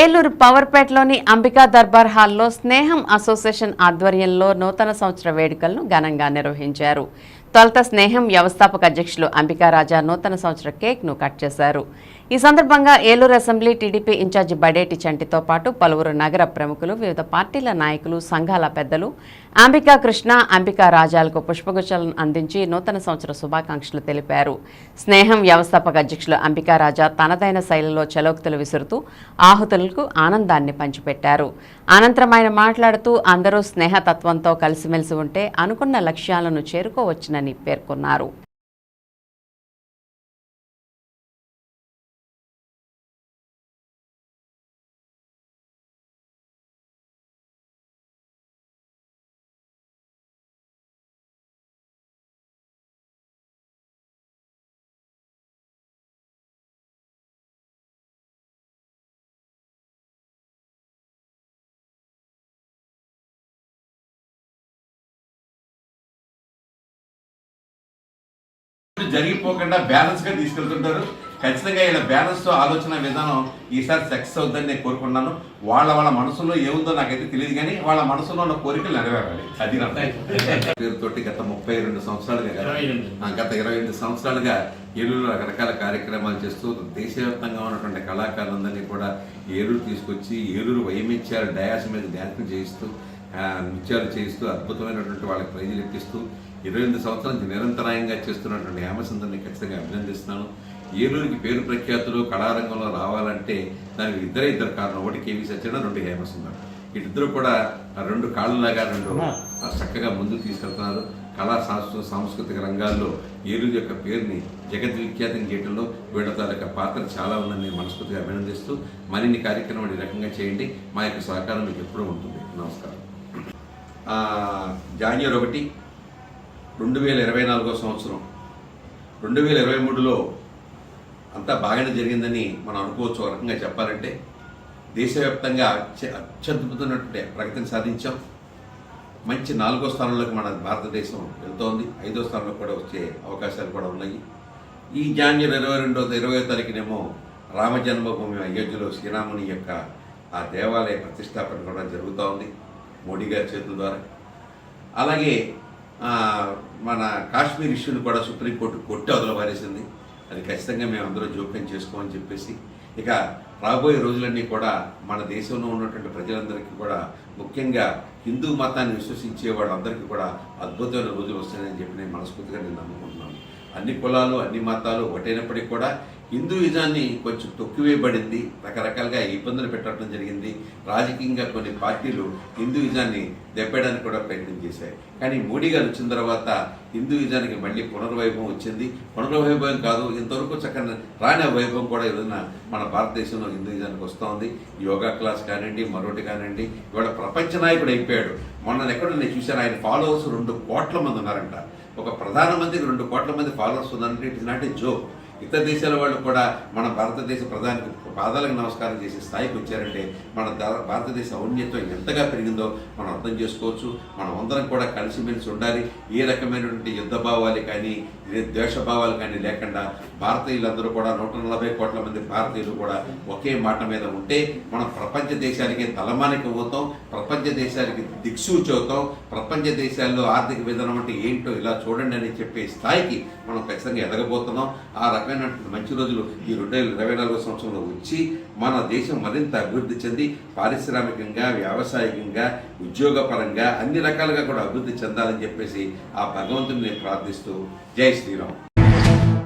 ఏలూరు పవర్పేటలోని అంబికా దర్బార్ హాల్లో స్నేహం అసోసియేషన్ ఆధ్వర్యంలో నూతన సంవత్సర వేడుకలను ఘనంగా నిర్వహించారు. తొలత స్నేహం వ్యవస్థాపక అధ్యక్షులు అంబికా రాజా నూతన సంవత్సర కేక్ను కట్ చేశారు. ఈ సందర్భంగా Eluru assembly TDP incharge Badeti చంటితో పాటు పలువురు నగర ప్రముఖులు వివిధ పార్టీల నాయకులు సంఘాల పెద్దలు అంబికా కృష్ణ అంబికా రాజాలకు పుష్పగుచ్చాలను అందించి నూతన సంవత్సర శుభాకాంక్షలు తెలిపారు. స్నేహం వ్యవస్థాపక అధ్యక్షులు అంబికా రాజా తనదైన శైలిలో చలోక్తులు విసురుతూ ఆహుతులకు ఆనందాన్ని పంచిపెట్టారు. అనంతరం ఆయన మాట్లాడుతూ అందరూ స్నేహతత్వంతో కలిసిమెలిసి ఉంటే అనుకున్న లక్ష్యాలను చేరుకోవచ్చునని పేర్కొన్నారు జరిగిపోకుండా బ్యాలెన్స్గా తీసుకెళ్తుంటారు. ఖచ్చితంగా ఇలా బ్యాలెన్స్తో ఆలోచన విధానం ఈసారి సక్సెస్ అవుతుందని నేను కోరుకున్నాను వాళ్ళ వాళ్ళ మనసులో ఏముందో నాకైతే తెలియదు కానీ వాళ్ళ మనసులో ఉన్న కోరికలు నెరవేరాలి. అది పేరుతోటి గత ముప్పై రెండు సంవత్సరాలుగా గత ఇరవై ఎనిమిది సంవత్సరాలుగా ఏలూరు రకరకాల కార్యక్రమాలు చేస్తూ దేశవ్యాప్తంగా ఉన్నటువంటి కళాకారులందరినీ కూడా ఏలూరు తీసుకొచ్చి ఏలూరు వైమిత్యాలు డయాస్ మీద డ్యాన్స్ చేయిస్తూ నృత్యాలు చేయిస్తూ అద్భుతమైనటువంటి వాళ్ళకి ప్రైజులు ఇప్పిస్తూ ఇరవై ఎనిమిది సంవత్సరాల నుంచి నిరంతరాయంగా చేస్తున్నటువంటి హేమసుందరిని ఖచ్చితంగా అభినందిస్తున్నాను. ఏలూరుకి పేరు ప్రఖ్యాతులు కళారంగంలో రావాలంటే దానికి ఇద్దరే ఇద్దరు కారణం. ఒకటి కేవీ సత్యనారాయణ రెండు హేమసుందర్. వీటిద్దరు కూడా రెండు కాళ్ళలాగా రెండు చక్కగా ముందుకు తీసుకెళ్తున్నారు. కళా సాంస్కృతిక సాంస్కృతిక రంగాల్లో ఏలూరు యొక్క పేరుని జగద్విఖ్యాతం చేయడంలో వీళ్ళ తాలూకా పాత్ర చాలా ఉందని నేను మనస్ఫూర్తిగా అభినందిస్తూ మరిన్ని కార్యక్రమాలు ఈ రకంగా చేయండి. మా యొక్క సహకారం మీకు ఎప్పుడూ ఉంటుంది. నమస్కారం. ఆ, జాన్యువరి ఒకటి రెండు వేల ఇరవై నాలుగో సంవత్సరం. రెండు వేల ఇరవై మూడులో అంతా బాగానే జరిగిందని మనం అనుకోవచ్చు. ఒక రకంగా చెప్పాలంటే దేశవ్యాప్తంగా అత్యద్భుతమైనటువంటి ప్రగతిని సాధించాం. మంచి నాలుగో స్థానంలోకి మన భారతదేశం వెళ్తోంది. ఐదో స్థానంలో కూడా వచ్చే అవకాశాలు కూడా ఉన్నాయి. ఈ జాన్యుల ఇరవై రెండో ఇరవై తారీఖునేమో రామ జన్మభూమి అయోధ్యలో శ్రీరాముని యొక్క ఆ దేవాలయ ప్రతిష్టాపన కూడా జరుగుతూ ఉంది. మోడీ గారి చేతుల ద్వారా. అలాగే మన కాశ్మీర్ ఇష్యూని కూడా సుప్రీంకోర్టు కొట్టి వదలవారేసింది అది ఖచ్చితంగా మేము అందరూ జోక్యం చేసుకోమని చెప్పేసి ఇక రాబోయే రోజులన్నీ కూడా మన దేశంలో ఉన్నటువంటి ప్రజలందరికీ కూడా ముఖ్యంగా హిందూ మతాన్ని విశ్వసించే వాళ్ళందరికీ కూడా అద్భుతమైన రోజులు వస్తాయని చెప్పి నేను మనస్ఫూర్తిగా నేను నమ్ముకుంటున్నాను. అన్ని కులాలు అన్ని మతాలు ఒకటైనప్పటికీ కూడా హిందూయిజాన్ని కొంచెం తొక్కివేయబడింది. రకరకాలుగా ఇబ్బందులు పెట్టడం జరిగింది. రాజకీయంగా కొన్ని పార్టీలు హిందూయిజాన్ని దెబ్బేయడానికి కూడా ప్రయత్నం చేశాయి. కానీ మోడీ గారు వచ్చిన తర్వాత హిందూయిజానికి మళ్ళీ పునర్వైభవం వచ్చింది. పునర్వైభవం కాదు ఇంతవరకు చక్కని రాని వైభవం కూడా ఏదైనా మన భారతదేశంలో హిందూయిజానికి వస్తూ యోగా క్లాస్ కానివ్వండి మరొకటి కానివ్వండి. ఇవాళ ప్రపంచ నాయకుడు అయిపోయాడు. మొన్న ఎక్కడ నేను చూశాను ఆయన ఫాలోవర్స్ రెండు కోట్ల మంది ఉన్నారంట. ఒక ప్రధానమంత్రికి రెండు కోట్ల మంది ఫాలోవర్స్ ఉన్నారంటే it is not a joke. ఇతర దేశాల వాళ్ళు కూడా మన భారతదేశ ప్రధానికి పాదాలకు నమస్కారం చేసే స్థాయికి వచ్చారంటే మన భారతదేశ ఔన్నత్యం ఎంతగా పెరిగిందో మనం అర్థం చేసుకోవచ్చు. మనం అందరం కూడా కలిసిమెలిసి ఉండాలి. ఏ రకమైనటువంటి యుద్ధ భావాలు కానీ ద్వేషభావాలు ద్వేష భావాలు కానీ లేకుండా భారతీయులందరూ కూడా నూట నలభై కోట్ల మంది భారతీయులు కూడా ఒకే మాట మీద ఉంటే మనం ప్రపంచ దేశాలకి తలమానికం పోతాం ప్రపంచ దేశాలకి దిక్సూచి అవుతాం ప్రపంచ దేశాల్లో ఆర్థిక విధానం అంటే ఏంటో ఇలా చూడండి అని చెప్పే స్థాయికి మనం ఖచ్చితంగా ఎదగబోతున్నాం. ఆ రకమైనటువంటి మంచి రోజులు ఈ రెండు వేల ఇరవై నాలుగో సంవత్సరంలో వచ్చి మన దేశం మరింత అభివృద్ధి చెంది పారిశ్రామికంగా వ్యావసాయికంగా ఉద్యోగపరంగా అన్ని రకాలుగా కూడా అభివృద్ధి చెందాలని చెప్పేసి ఆ భగవంతుని నేను ప్రార్థిస్తూ జై శ్రీరామ్.